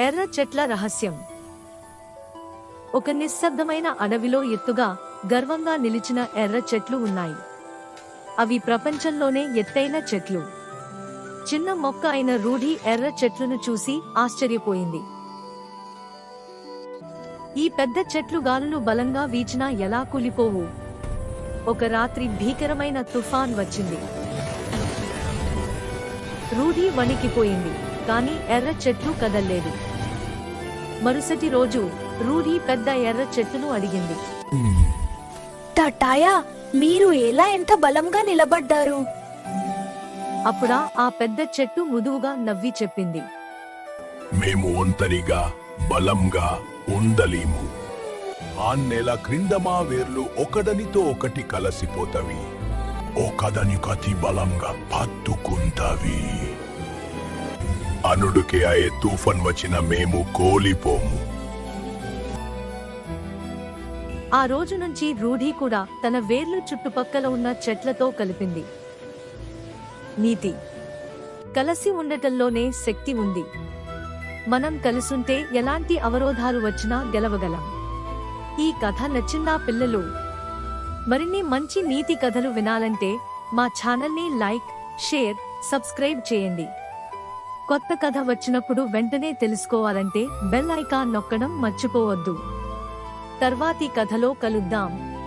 ఎర్ర చెట్ల రహస్యం. ఒక నిశ్శబ్దమైన అడవిలో ఎత్తుగా గర్వంగా నిలిచిన ఎర్ర చెట్లు ఉన్నాయి. అవి ప్రపంచంలోనే ఎత్తైన చెట్లు. చిన్న మొక్క అయిన రూఢి ఎర్ర చెట్లను చూసి ఆశ్చర్యపోయింది. ఈ పెద్ద చెట్లు గాలులు బలంగా వీచినా ఎలా కూలిపోవు? ఒక రాత్రి భీకరమైన తుఫాన్ వచ్చింది. రూఢి వణికిపోయింది. కాని ఎర్ర చెట్లు కదల్లేదు. మరుసటి రోజు రూఢి పెద్ద ఎర్ర చెట్టును అడిగింది. తాటాయా మీరు ఎలా ఎంత బలంగా నిలబడ్డారు? అప్పుడా ఆ పెద్ద చెట్టు ముదువుగా నవ్వి చెప్పింది. మేము ఒంటరిగా బలంగా ఉండలేము. ఆ నెల క్రింద మా వేర్లు ఒకదనితో ఒకటి కలసిపోతవి. ఒకదనికతి బలంగా పట్టుకుంటవి అనుడికే ఆయే తుఫాన్ వచ్చిన మేము కోలిపోము. ఆ రోజు నుంచి రూఢి కూడా తన వేర్లు చుట్టుపక్కల ఉన్న చెట్లతో కలిపింది. నీతి. కలసి ఉండటంలోనే శక్తి ఉంది. మనం కలుసుంటే ఎలాంటి అవరోధాలు వచ్చినా గెలవగలం. ఈ కథ నచ్చిందా పిల్లలు? మరిన్ని మంచి నీతి కథలు వినాలంటే మా ఛానల్ని లైక్ షేర్ సబ్స్క్రైబ్ చేయండి. కొత్త కథ వచ్చినప్పుడు వెంటనే తెలుసుకోవాలంటే బెల్ ఐకాన్ నొక్కడం మర్చిపోవద్దు. తర్వాతి కథలో కలుద్దాం.